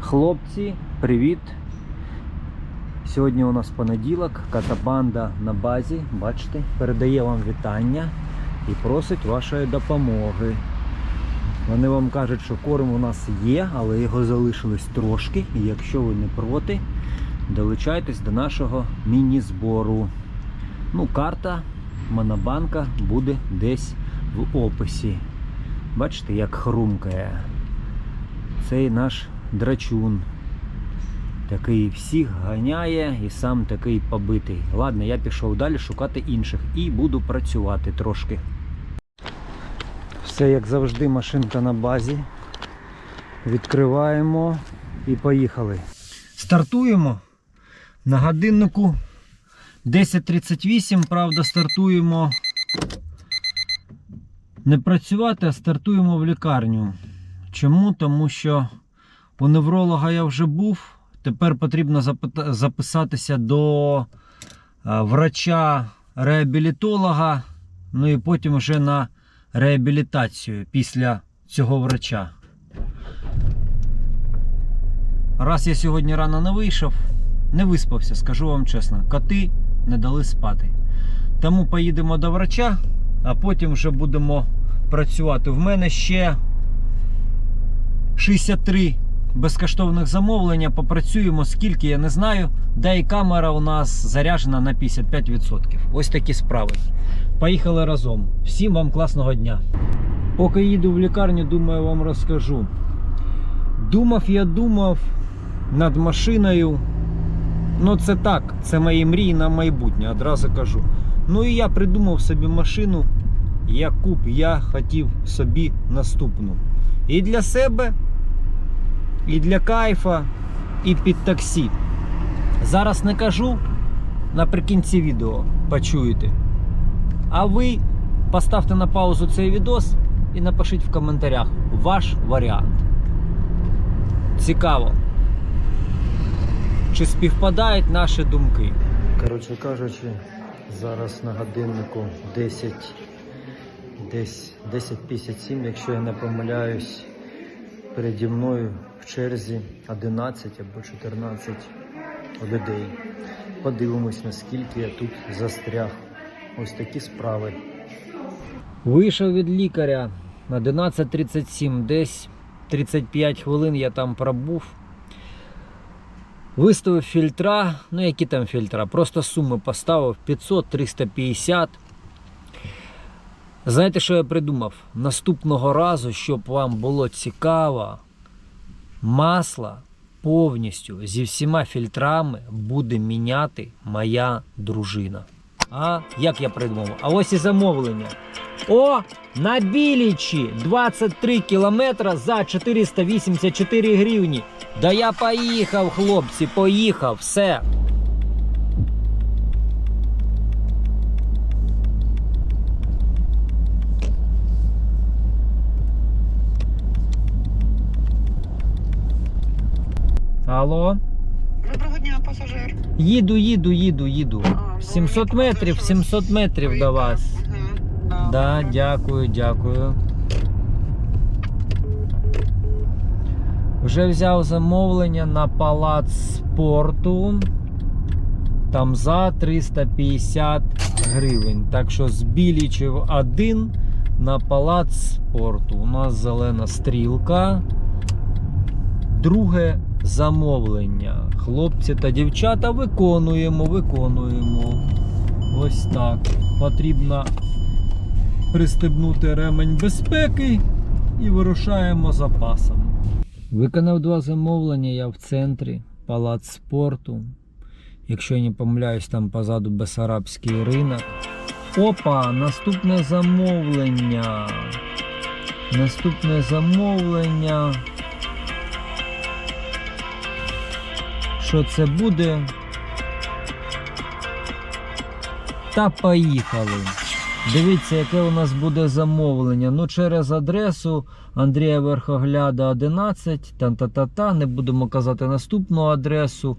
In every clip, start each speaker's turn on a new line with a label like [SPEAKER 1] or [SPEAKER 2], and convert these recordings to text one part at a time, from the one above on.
[SPEAKER 1] Хлопці, привіт! Сьогодні у нас понеділок, катабанда на базі, бачите, передає вам вітання і просить вашої допомоги. Вони вам кажуть, що корм у нас є, але його залишилось трошки. І якщо ви не проти, долучайтесь до нашого міні-збору. Ну, карта Монобанка буде десь в описі. Бачите, як хрумкає. Цей наш драчун. Такий всіх ганяє і сам такий побитий. Ладно, я пішов далі шукати інших і буду працювати трошки. Все як завжди, машинка на базі. Відкриваємо і поїхали. Стартуємо на годиннику 10.38, правда, стартуємо не працювати, а стартуємо в лікарню. Чому? Тому що у невролога я вже був. Тепер потрібно записатися до врача-реабілітолога, ну і потім вже на реабілітацію після цього врача. Раз я сьогодні рано не вийшов, не виспався, скажу вам чесно. Коти не дали спати. Тому поїдемо до врача, а потім вже будемо працювати. В мене ще 63 безкоштовних замовлення. Попрацюємо скільки, я не знаю. Да і камера у нас заряджена на 55%. Ось такі справи. Поїхали разом. Всім вам класного дня. Поки їду в лікарню, думаю, вам розкажу. Думав, я думав над машиною. Ну, це так, це мої мрії на майбутнє, одразу кажу. Ну і я придумав собі машину, яку б я хотів собі наступну. І для себе, і для кайфа, і під таксі. Зараз не кажу, наприкінці відео почуєте. А ви поставте на паузу цей відос і напишіть в коментарях ваш варіант. Цікаво. Чи співпадають наші думки? Коротше кажучи, зараз на годиннику 10, десь 10.57, якщо я не помиляюсь, переді мною в черзі 11 або 14 людей. Подивимось, наскільки я тут застряг. Ось такі справи. Вийшов від лікаря на 11.37, десь 35 хвилин я там пробув. Виставив фільтра, ну які там фільтра, просто суми поставив 500-350. Знаєте, що я придумав? Наступного разу, щоб вам було цікаво, масло повністю зі всіма фільтрами буде міняти моя дружина. А як я придумав? А ось і замовлення. О, на Білічі 23 кілометра за 484 гривні. Да я поїхав, хлопці, поїхав, все. Алло.
[SPEAKER 2] Доброго дня, пасажир.
[SPEAKER 1] Їду, їду, їду, їду.
[SPEAKER 2] А,
[SPEAKER 1] 700
[SPEAKER 2] мені
[SPEAKER 1] метрів, 700 метрів до вас.
[SPEAKER 2] мгм,
[SPEAKER 1] Да,
[SPEAKER 2] добре.
[SPEAKER 1] дякую, дякую. Вже взяв замовлення на палац спорту. Там за 350 гривень. Так що з Білічів 1 на палац спорту. У нас зелена стрілка. Друге замовлення. Хлопці та дівчата виконуємо, виконуємо. Ось так. Потрібно пристебнути ремень безпеки і вирушаємо запасом. Виконав два замовлення, я в центрі, палац спорту. Якщо я не помиляюсь, там позаду Бесарабський ринок. Опа, наступне замовлення. Наступне замовлення. Що це буде? Та поїхали. Дивіться, яке у нас буде замовлення. Ну, через адресу Андрія Верхогляда 11, та-та-та-та, не будемо казати наступну адресу.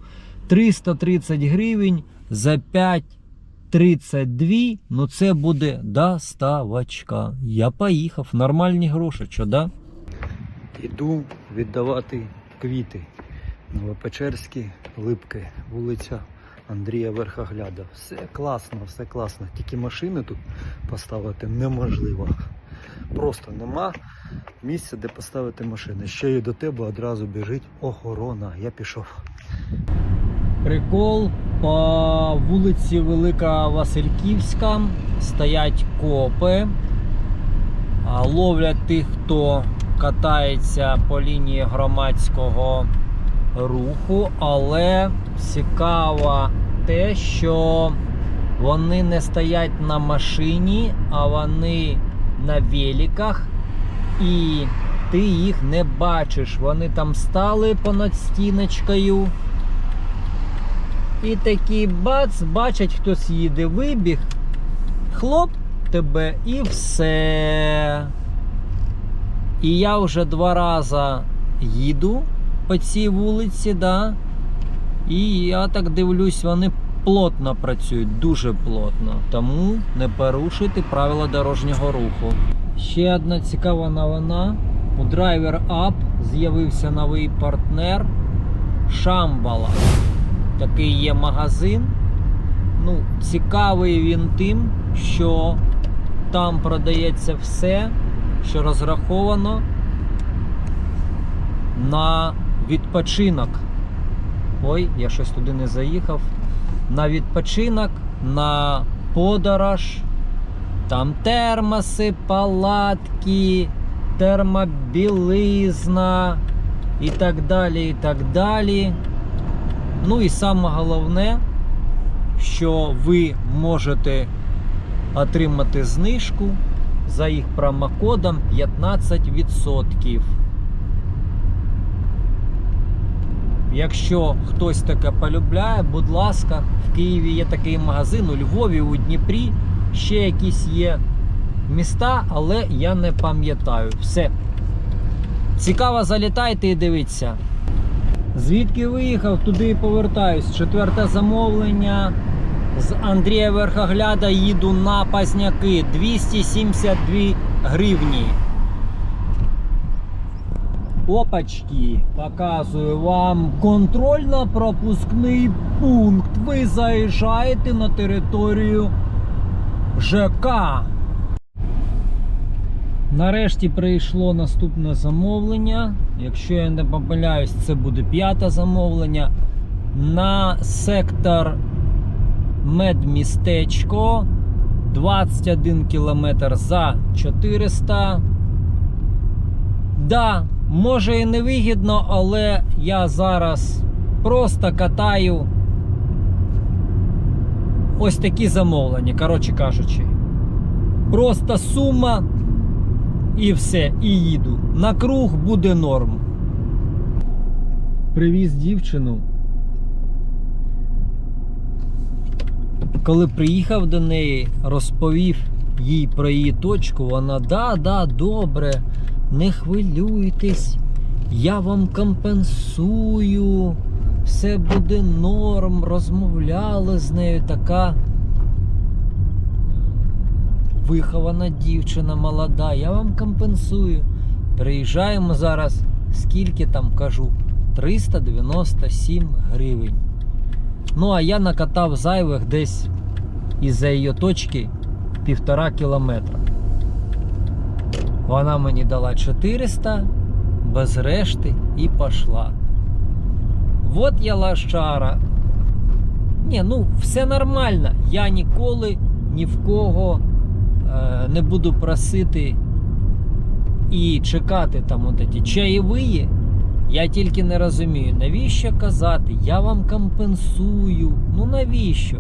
[SPEAKER 1] 330 гривень за 5,32. Ну, це буде доставочка. Я поїхав. Нормальні гроші, що да? Іду віддавати квіти. Новопечерські Липки, вулиця Андрія Верхогляда. Все класно, все класно. Тільки машини тут поставити неможливо. Просто нема місця, де поставити машини. Ще й до тебе одразу біжить охорона. Я пішов. Прикол по вулиці Велика Васильківська стоять копи, ловлять тих, хто катається по лінії громадського руху, але цікаво те, що вони не стоять на машині, а вони на великах, і ти їх не бачиш. Вони там стали понад стіночкою. І такий бац, бачать, хтось їде, вибіг, хлоп тебе і все. І я вже два рази їду по цій вулиці, да. І я так дивлюсь, вони плотно працюють, дуже плотно. Тому не порушуйте правила дорожнього руху. Ще одна цікава новина. У Driver Up з'явився новий партнер Шамбала. Такий є магазин. Ну, цікавий він тим, що там продається все, що розраховано на відпочинок. Ой, я щось туди не заїхав. На відпочинок, на подорож. Там термоси, палатки, термобілизна і так далі. і так далі. Ну і саме головне, що ви можете отримати знижку за їх промокодом 15%. Якщо хтось таке полюбляє, будь ласка, в Києві є такий магазин, у Львові, у Дніпрі, ще якісь є міста, але я не пам'ятаю. Все. Цікаво, залітайте і дивіться. Звідки виїхав, туди і повертаюсь. Четверте замовлення. З Андрія Верхогляда їду на Пазняки 272 гривні. Опачки, показую вам контрольно-пропускний пункт. Ви заїжджаєте на територію ЖК. Нарешті прийшло наступне замовлення. Якщо я не помиляюсь, це буде п'яте замовлення. На сектор медмістечко 21 км за 400. Да, може і не вигідно, але я зараз просто катаю ось такі замовлення, коротше кажучи. Просто сума і все, і їду. На круг буде норм. Привіз дівчину. Коли приїхав до неї, розповів їй про її точку, вона да, да, добре, не хвилюйтесь, я вам компенсую, все буде норм. Розмовляли з нею така вихована дівчина молода, я вам компенсую. Приїжджаємо зараз, скільки там кажу, 397 гривень. Ну, а я накатав зайвих десь із-за її точки півтора кілометра. Вона мені дала 400 без решти і пішла. Вот я лашара. Ні, ну все нормально. Я ніколи ні в кого е, не буду просити і чекати там от ці чаєвиї. Я тільки не розумію, навіщо казати, я вам компенсую. Ну навіщо?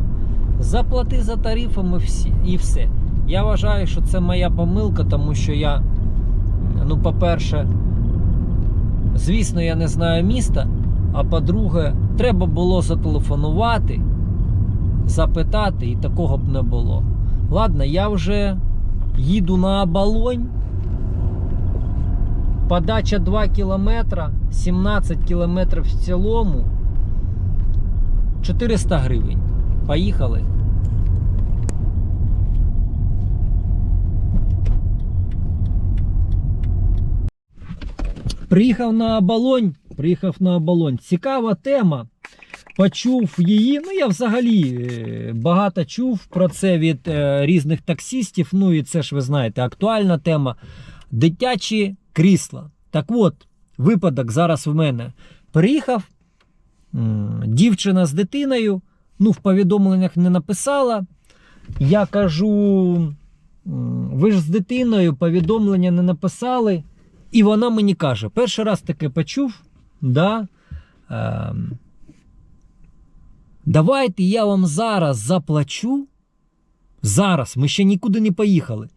[SPEAKER 1] Заплати за тарифами всі і все. Я вважаю, що це моя помилка, тому що я, ну, по-перше, звісно, я не знаю міста. А по-друге, треба було зателефонувати, запитати, і такого б не було. Ладно, я вже їду на оболонь. Подача 2 кілометра, 17 кілометрів в цілому. 400 гривень. Поїхали. Приїхав на оболонь, приїхав на оболонь. Цікава тема. Почув її. Ну, я взагалі е, багато чув про це від е, різних таксістів. Ну і це ж ви знаєте, актуальна тема. Дитячі крісла. Так от, випадок зараз в мене. Приїхав м, дівчина з дитиною. Ну, в повідомленнях не написала. Я кажу: ви ж з дитиною повідомлення не написали. І вона мені каже: перший раз таке почув, да, ем, давайте я вам зараз заплачу. Зараз, ми ще нікуди не поїхали.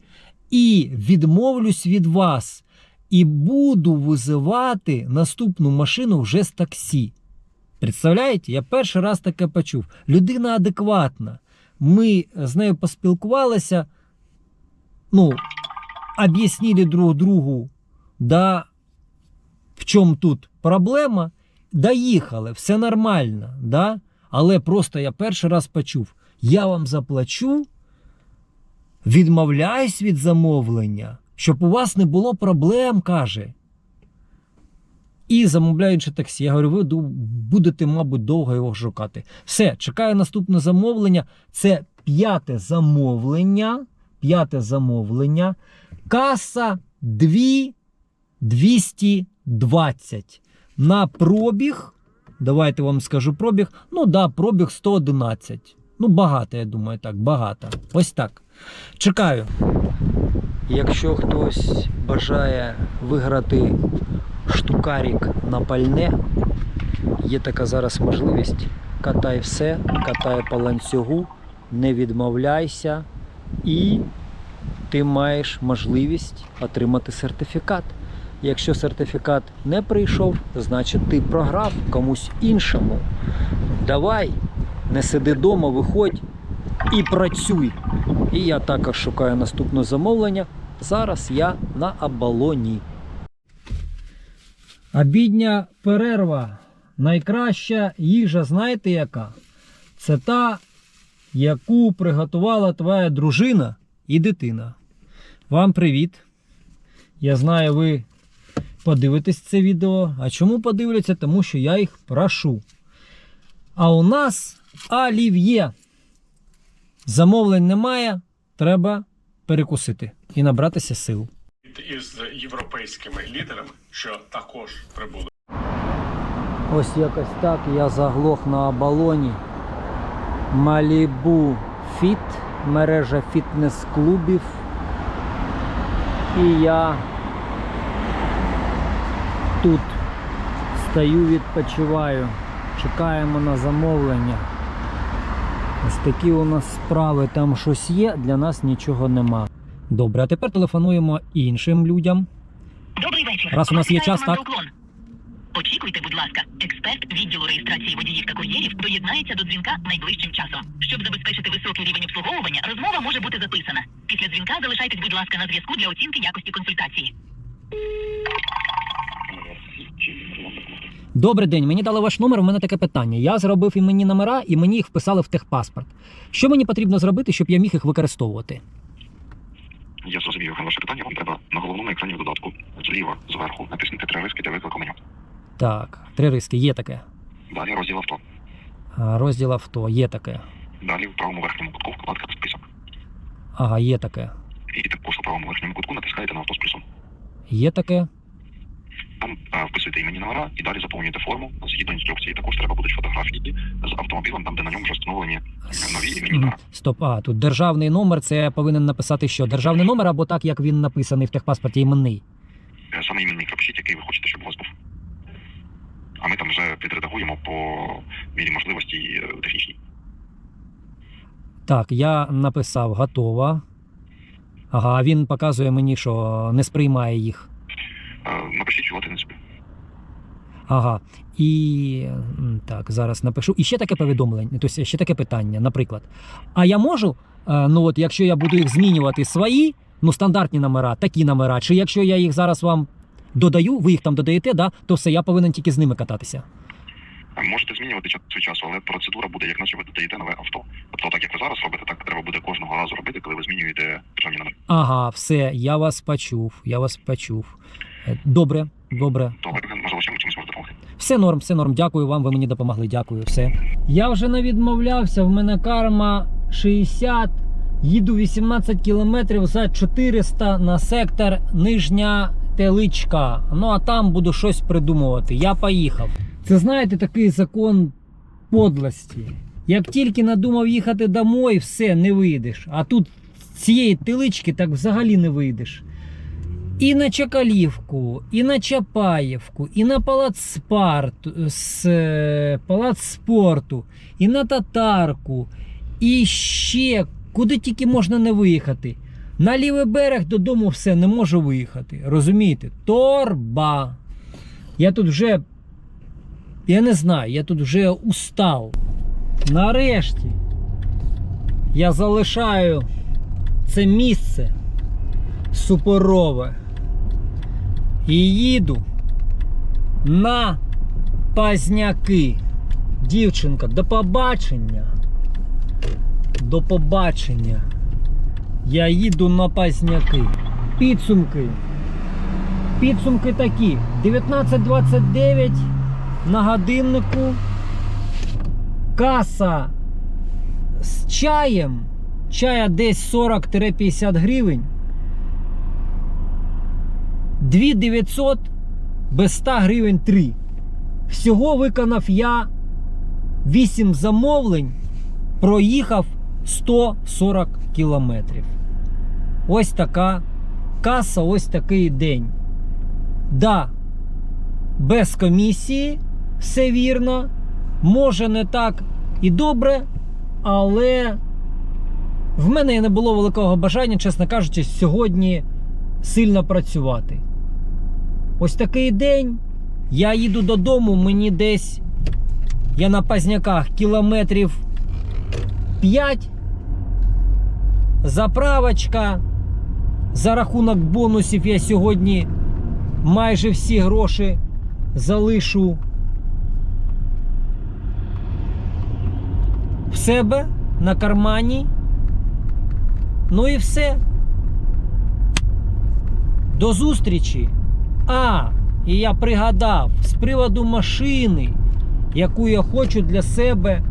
[SPEAKER 1] І відмовлюсь від вас. І буду визивати наступну машину вже з таксі. Представляєте? Я перший раз таке почув. Людина адекватна. Ми з нею поспілкувалися. Ну, об'яснили друг другу, да, в чому тут проблема. Доїхали, все нормально, да? але просто я перший раз почув: я вам заплачу, відмовляюсь від замовлення, щоб у вас не було проблем, каже. І замовляючи таксі, я говорю, ви будете, мабуть, довго його шукати. Все, чекаю наступне замовлення. Це п'яте замовлення. П'яте замовлення. Каса 2 220. На пробіг. Давайте вам скажу пробіг. Ну да, пробіг 111. Ну, багато, я думаю, так, багато. Ось так. Чекаю. Якщо хтось бажає виграти штукарік на пальне, є така зараз можливість. Катай все, катай по ланцюгу, не відмовляйся, і ти маєш можливість отримати сертифікат. Якщо сертифікат не прийшов, значить ти програв комусь іншому. Давай, не сиди вдома, виходь і працюй. І я також шукаю наступне замовлення. Зараз я на оболоні. Обідня перерва. Найкраща їжа, знаєте яка? Це та, яку приготувала твоя дружина і дитина. Вам привіт. Я знаю, ви подивитесь це відео. А чому подивляться? Тому що я їх прошу. А у нас олів'є. Замовлень немає, треба перекусити і набратися сил.
[SPEAKER 3] із європейськими лідерами, що також прибули.
[SPEAKER 1] Ось якось так я заглох на оболоні. Малібу Фіт, мережа фітнес-клубів. І я тут стою, відпочиваю. Чекаємо на замовлення. Ось такі у нас справи. Там щось є, для нас нічого нема. Добре, а тепер телефонуємо іншим людям.
[SPEAKER 4] Добрий вечір.
[SPEAKER 1] Раз у нас є час, так?
[SPEAKER 4] Очікуйте, будь ласка, експерт відділу реєстрації водіїв та кур'єрів доєднається до дзвінка найближчим часом. Щоб забезпечити високий рівень обслуговування, розмова може бути записана. Після дзвінка залишайтесь, будь ласка, на зв'язку для оцінки якості консультації.
[SPEAKER 1] Добрий день, мені дали ваш номер. У мене таке питання. Я зробив іменні номера і мені їх вписали в техпаспорт. Що мені потрібно зробити, щоб я міг їх використовувати?
[SPEAKER 5] Я зрозумів ваше питання. Вам треба на головному екрані в додатку зліва зверху натиснути три риски для виклику меню.
[SPEAKER 1] Так, три риски, є таке.
[SPEAKER 5] Далі розділ авто.
[SPEAKER 1] А, Розділ авто, є таке.
[SPEAKER 5] Далі в правому верхньому кутку вкладка список.
[SPEAKER 1] Ага, є таке.
[SPEAKER 5] І також у правому верхньому кутку натискаєте на авто з плюсом.
[SPEAKER 1] Є таке.
[SPEAKER 5] Там е, вписуєте імені номера і далі заповнюєте форму. Згідно інструкції також треба будуть фотографії з автомобілем, там де на ньому вже встановлені нові імені номера.
[SPEAKER 1] Стоп, а тут державний номер. Це я повинен написати що? Державний номер або так, як він написаний в техпаспорті іменний.
[SPEAKER 5] Е, Саме іменник напишіть, який ви хочете, щоб у вас був. А ми там вже підредагуємо по мірі можливості е, технічній.
[SPEAKER 1] Так, я написав готова. Ага, а він показує мені, що не сприймає їх.
[SPEAKER 5] Напишіть, чого ти не собі.
[SPEAKER 1] Ага. І так, зараз напишу. І ще таке повідомлення, тобто ще таке питання, наприклад. А я можу, е, ну от якщо я буду їх змінювати свої, ну стандартні номера, такі номера, чи якщо я їх зараз вам додаю, ви їх там додаєте, да, то все, я повинен тільки з ними кататися.
[SPEAKER 5] Можете змінювати час від часу, але процедура буде, як наче ви додаєте нове авто. Тобто, так як ви зараз робите, так треба буде кожного разу робити, коли ви змінюєте державні номери.
[SPEAKER 1] Ага, все, я вас почув, я вас почув. Добре, добре.
[SPEAKER 5] Добре, можливо, чим чимось може допомогти.
[SPEAKER 1] Все норм, все норм. Дякую вам. Ви мені допомогли. Дякую. Все. Я вже не відмовлявся. В мене карма 60. Їду 18 кілометрів за 400 на сектор Нижня Теличка. Ну а там буду щось придумувати. Я поїхав. Це знаєте такий закон подлості. Як тільки надумав їхати домой, все, не вийдеш. А тут з цієї телички так взагалі не вийдеш. І на Чакалівку, і на Чапаєвку, і на Палац спарту, з, е, Палац спорту, і на Татарку, і ще куди тільки можна не виїхати. На лівий берег додому все не можу виїхати. Розумієте? Торба. Я тут вже. Я не знаю, я тут вже устав. Нарешті я залишаю це місце супорове і їду на пазняки. Дівчинка, до побачення. До побачення. Я їду на пазняки. Підсумки. Підсумки такі. 19.29 на годиннику. Каса з чаєм. Чая десь 40-50 гривень. 2900 без 100 гривень 3. Всього виконав я 8 замовлень, проїхав 140 кілометрів. Ось така каса, ось такий день. Да, без комісії, все вірно. Може не так і добре, але в мене не було великого бажання, чесно кажучи, сьогодні сильно працювати. Ось такий день. Я їду додому, мені десь. Я на пазняках кілометрів 5. Заправочка. За рахунок бонусів я сьогодні майже всі гроші залишу в себе на кармані. Ну і все. До зустрічі. А, і я пригадав з приводу машини, яку я хочу для себе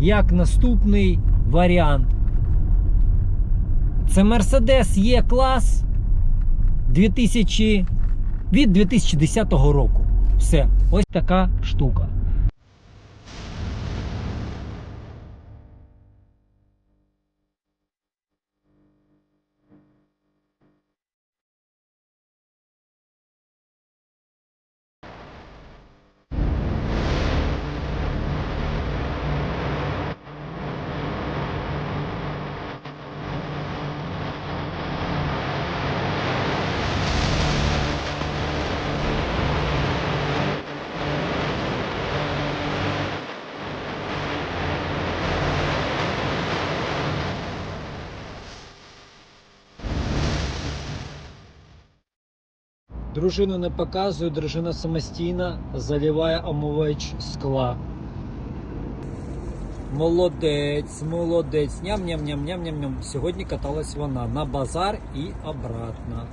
[SPEAKER 1] як наступний варіант. Це Mercedes E-клас 2000, від 2010 року. Все, ось така штука. Дружину не показую, дружина самостійно заливає омивач скла. Молодець, молодець. Ням-ням-ням-ням-ням-ням. Сьогодні каталась вона на базар і обратно.